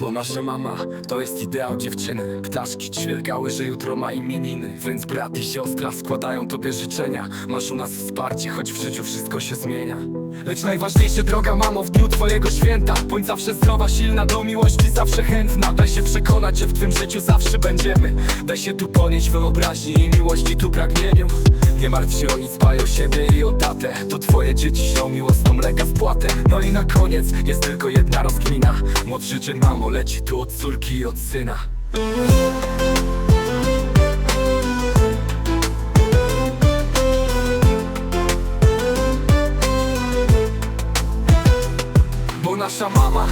Bo nasza mama to jest ideał dziewczyny. Ptaszki ćwierkały, że jutro ma imieniny. Więc brat i siostra składają tobie życzenia. Masz u nas wsparcie, choć w życiu wszystko się zmienia. Lecz najważniejsze droga mamo w dniu twojego święta. Bądź zawsze zdrowa, silna, do miłości zawsze chętna. Daj się przekonać, że w twym życiu zawsze będziemy. Daj się tu ponieść wyobraźni i miłości tu pragnieniu Nie martw się o nic, dbaj siebie i o tatę. To twoje dzieci ślą miłosną mleka w płatę No i na koniec jest tylko jedna rozkmina. Młodszy czyn mamo leci tu od córki i od syna nasza mama.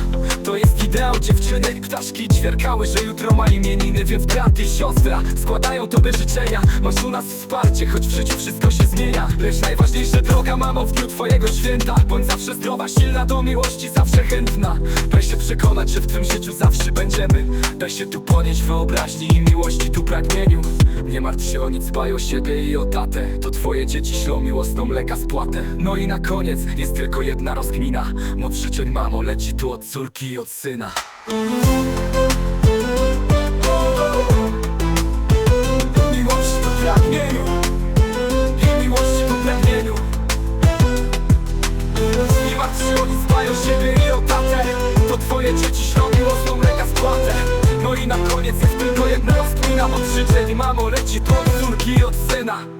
To jest ideał dziewczyny. Ptaszki ćwierkały, że jutro ma imieniny Więc brat i siostra składają tobie życzenia. Masz u nas wsparcie, choć w życiu wszystko się zmienia. Lecz najważniejsza droga mamo w dniu twojego święta. Bądź zawsze zdrowa, silna, do miłości zawsze chętna. Daj się przekonać, że w twym życiu zawsze będziemy. Daj się tu ponieść wyobraźni i miłości tu pragnieniu. Nie martw się o nic, dbaj o siebie i o tatę. To twoje dzieci ślą miłosną mleka spłatę. No i na koniec jest tylko jedna rozkmina. Młodszy czyn mamo leci tu od córki i od syna. Miłość to pragnieniu. I miłości to pragnieniu. Nie martw się o nic, dbaj o siebie i o tatę. To twoje dzieci ślą miłosną mleka spłatę. No i na koniec jest tylko jedna rozkmina Od życzeń mamo leci tu od córki i od syna